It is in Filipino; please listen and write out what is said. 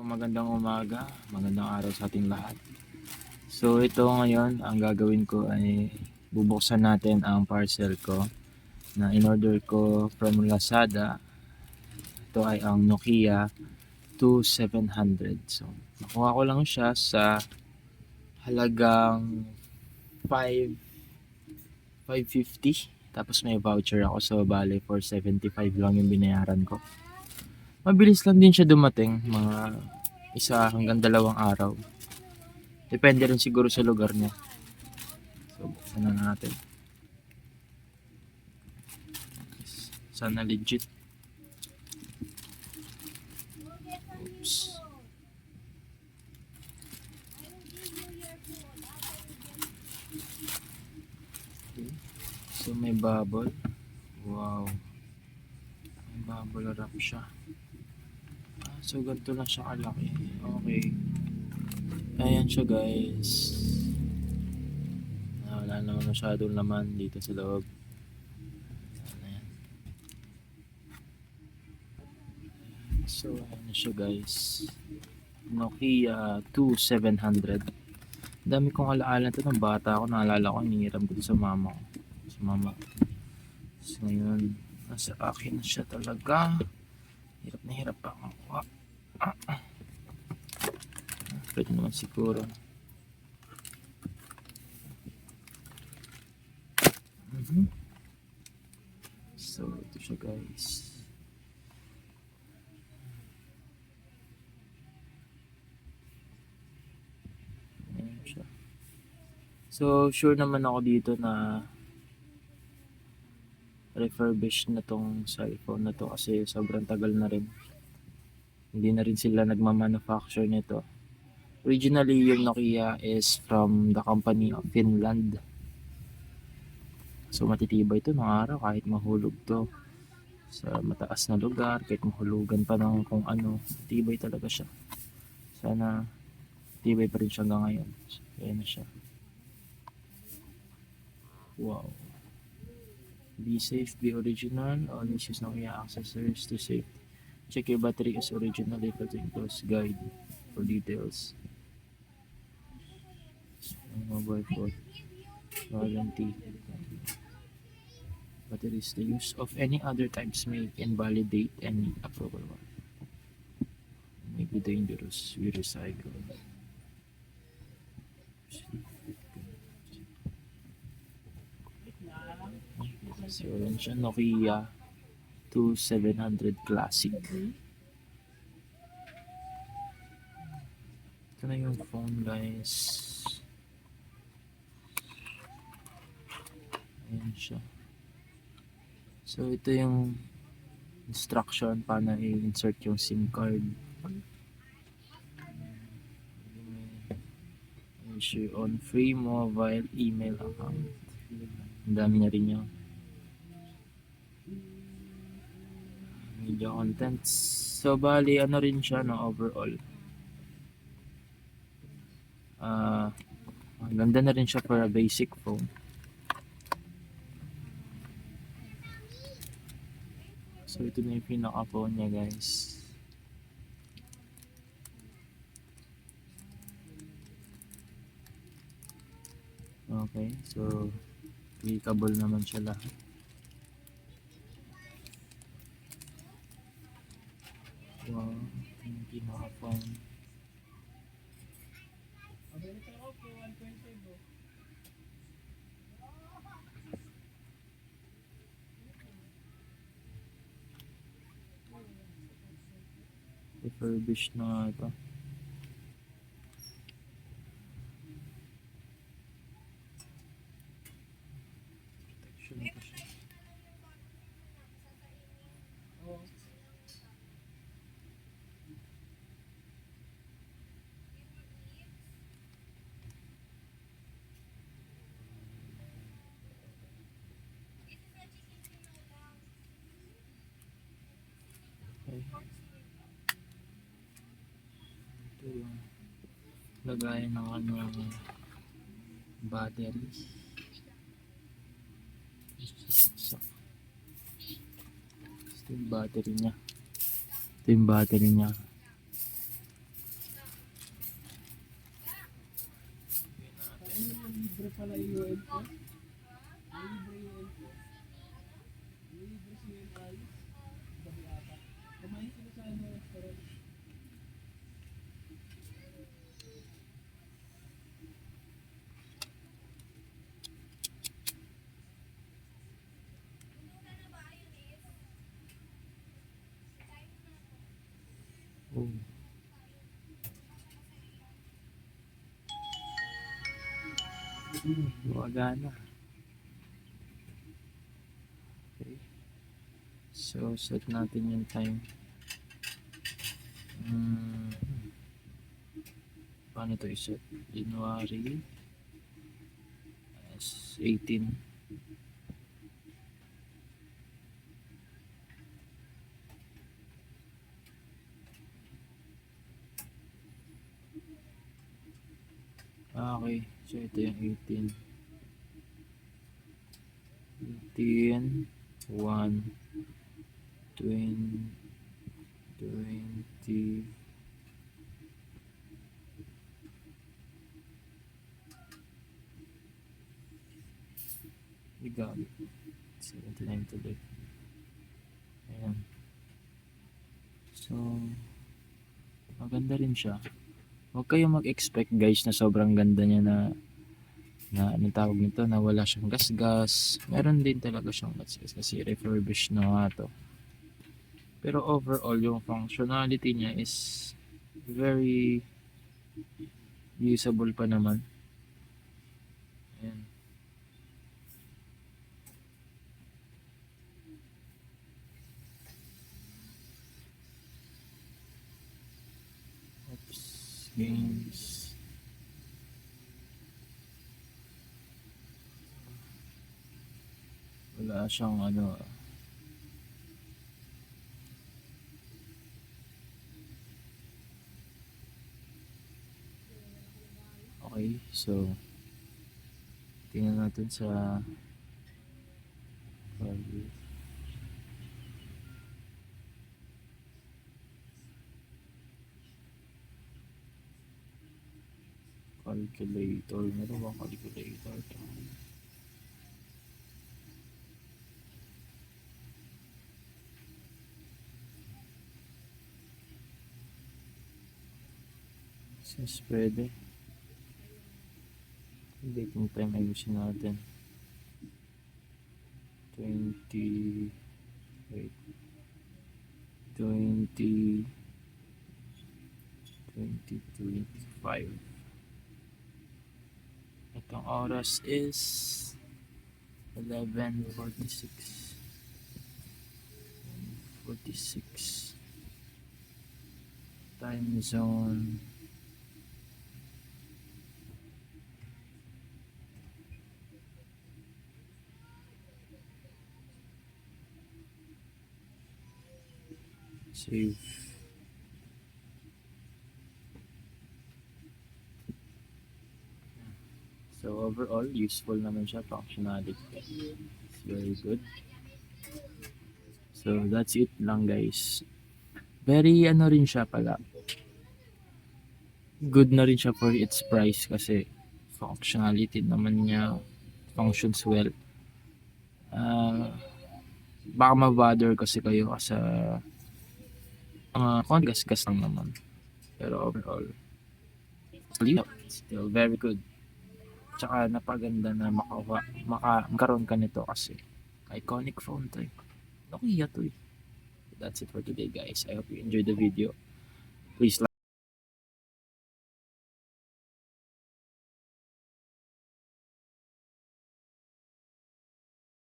Magandang umaga, magandang araw sa ating lahat. So ito ngayon, ang gagawin ko ay bubuksan natin ang parcel ko na in-order ko from Lazada. Ito ay ang Nokia 2700. So nakuha ko lang siya sa halagang 5 550. Tapos may voucher ako so bale 475 lang yung binayaran ko. Mabilis lang din siya dumating, mga isa hanggang dalawang araw. Depende rin siguro sa lugar niya. So, buksan na natin. Sana legit. Oops. So, may bubble. Wow. May bubble wrap siya. So, ganito lang siya kalaki. Okay. Ayan siya, guys. Ah, wala naman masyadong laman dito sa loob. Ayan. So, ayan siya, guys. Nokia 2700. Dami kong alaala to ng bata ako. Naalala ko, hinihiram ko sa mama ko. Sa mama. So, ngayon, nasa akin na siya talaga. Hirap na hirap pa ako. Ah, ah, ah. Pwede naman siguro. Mhm. So, ito siya guys. Siya. So, sure naman ako dito na refurbished na tong cellphone na to kasi sobrang tagal na rin. Hindi na rin sila nagmamanufacture nito. Originally, yung Nokia is from the company of Finland. So, matitibay ito ng araw kahit mahulog to sa mataas na lugar, kahit mahulugan pa ng kung ano, tibay talaga siya. Sana tibay pa rin siya hanggang ngayon. So, ayan na siya. Wow. Be safe, be original. Always use Nokia accessories to save. Check your battery is original if it includes guide for details. Mobile phone. Warranty. Batteries. The use of any other types may invalidate any approval one. May be dangerous. We recycle. So, yun siya. Nokia 2700 Classic. Ito na yung phone, guys. Ayan siya. So, ito yung instruction paano i-insert yung SIM card. Issue on free mobile email account. Ang dami na rin yun. Media contents. So, bali, ano rin siya, no, overall. Ah, ang ganda na rin siya for a basic phone. So, ito na yung pinaka-phone niya, guys. Okay, so, clickable naman siya lahat. Wow, yung pinaka-phone. Refurbished na nga ito. Protection. Okay ito yung lagayan ng kanyang battery. So, ito yung battery niya. Ito yung battery niya. Libre pala yung Hmm, gumagana. Okay. So, set natin yung time. Hmm. Paano to iset? January as 18. Ah, Okay, so ito yung 18. 18, 1, 20, 20, Igami. 79 tuloy. Ayan. So, maganda rin siya. Huwag kayong mag-expect guys na sobrang ganda niya na na anong tawag nito na wala siyang gasgas. Meron din talaga siyang gasgas kasi refurbished na nga to. Pero overall yung functionality niya is very usable pa naman. Ayan. Games. Wala siyang ano. Okay, so tingnan natin sa value. Calculator. Meron bang calculator? Since pwede. Dating time ayusin natin. 20 wait 20 2025 Itong oras is 11.46 46 Time zone. Save So overall, useful naman siya, functionality. It's very good. So that's it lang guys. Very ano rin siya pala. Good na rin siya for its price kasi functionality naman niya functions well. Ah, baka ma-bother kasi kayo sa uh, gas-gas lang naman. Pero overall, still very good. Tsaka napaganda na makawa, maka, magkaroon ka nito kasi iconic phone to eh. Nokia to eh. That's it for today guys. I hope you enjoyed the video. Please like